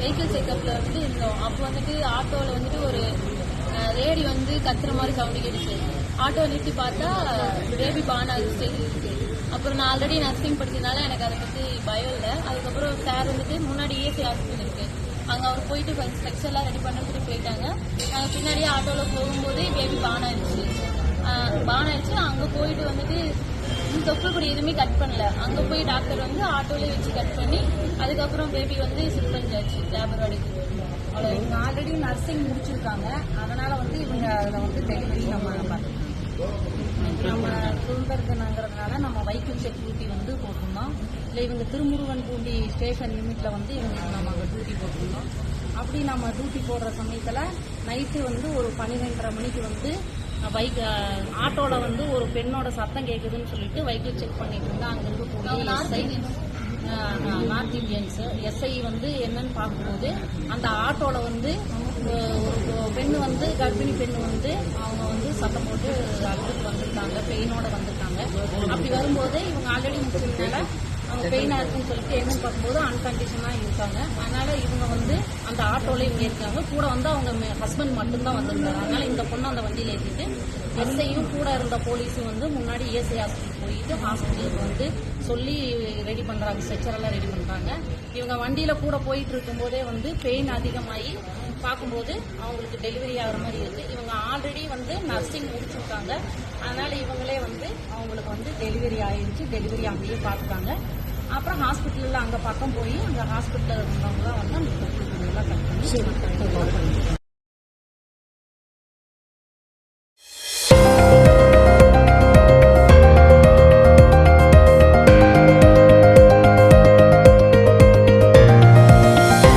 Vehicle செக்கப்பில் வந்துட்டு இருந்தோம். அப்போ வந்துட்டு ஆட்டோவில் வந்துட்டு ஒரு லேடி வந்து கத்துற மாதிரி சவுண்டு கேட்டுச்சு. ஆட்டோ நிறுத்தி பார்த்தா பேபி பான் ஆகுது ஸ்டேஜ் இருக்கு. அப்புறம் நான் ஆல்ரெடி நர்சிங் படிச்சதுனால எனக்கு அதை பற்றி பயம் இல்லை. அதுக்கப்புறம் சார் வந்துட்டு முன்னாடி ஏசி ஹாஸ்பிட்டல் இருக்கு. அங்கே அவர் போயிட்டு கொஞ்சம் ஸ்ட்ரக்சர் எல்லாம் ரெடி பண்ணிட்டு போயிட்டாங்க. நாங்கள் பின்னாடியே ஆட்டோவில் போகும்போது பேபி பான் ஆயிடுச்சு. பான் ஆயிடுச்சு. அங்கே போயிட்டு வந்துட்டு இந்த தொப்புள் எதுவுமே கட் பண்ணல. அங்கே போய் டாக்டர் வந்து ஆட்டோலேயே வச்சு கட் பண்ணி அதுக்கப்புறம் பேபி வந்து சிட் பண்ணியாச்சு லேபர்வாடிக்கு அவ்வளோ இவங்க ஆல்ரெடி நர்சிங் முடிச்சிருக்காங்க. அதனால வந்து இவங்க அதில் வந்து டெலிவரி நம்ம நம்ம சுதந்திர நம்ம வைக்கிள் செக்யூரிட்டி வந்து போட்டிருந்தோம். இல்லை இவங்க திருமுருகன் பூண்டி ஸ்டேஷன் லிமிட்ல வந்து இவங்களுக்கு நம்ம அங்கே டியூட்டி போட்டிருந்தோம். அப்படி நம்ம டியூட்டி போடுற சமயத்தில் நைட்டு வந்து ஒரு பன்னிரெண்டரை மணிக்கு வந்து பைக் ஆட்டோல வந்து ஒரு பெண்ணோட சத்தம் கேட்குதுன்னு சொல்லிட்டு வைக்கிள் செக் பண்ணிட்டு இருந்தா அங்க இருக்கக்கூடிய நார்த் இந்தியன்ஸ் எஸ்ஐ வந்து என்னன்னு பார்க்கும்போது அந்த ஆட்டோல வந்து ஒரு பெண்ணு வந்து கர்ப்பிணி பெண்ணு வந்து அவங்க வந்து சத்தம் போட்டு அழுதுட்டு வந்திருக்காங்க பெயினோட வந்திருக்காங்க. அப்படி வரும்போது இவங்க ஆல்ரெடி முடிச்சதுனால அவங்க பெயினா இருக்குன்னு சொல்லிட்டு என்னன்னு பார்க்கும்போது அன்கண்டிஷனா இருக்காங்க. அதனால் இவங்க வந்து அந்த ஆட்டோல இவங்க இருக்காங்க. கூட வந்து அவங்க ஹஸ்பண்ட் மட்டும்தான் வந்திருந்தாங்க அதனால் இந்த பொண்ணு அந்த வண்டியில் ஏற்றிட்டு எஸ்ஐயும் கூட இருந்த போலீஸும் வந்து முன்னாடி ஏசி ஹாஸ்பிட்டல் போயிட்டு ஹாஸ்பிட்டலுக்கு வந்து சொல்லி ரெடி பண்ணுறாங்க ஸ்ட்ரெச்சர் ரெடி பண்ணுறாங்க இவங்க வண்டியில் கூட போயிட்டு இருக்கும்போதே வந்து பெயின் அதிகமாகி பார்க்கும்போது அவங்களுக்கு டெலிவரி ஆகிற மாதிரி இருக்குது இவங்க ஆல்ரெடி வந்து நர்சிங் முடிச்சிருக்காங்க. அதனால் இவங்களே வந்து அவங்களுக்கு வந்து டெலிவரி ஆயிருச்சு. டெலிவரி அங்கேயே பார்த்துட்டாங்க. அப்புறம் ஹாஸ்பிட்டலில் அங்கே பக்கம் போய் அந்த ஹாஸ்பிட்டலில் இருந்தவங்க வந்து அந்த கட் பண்ணி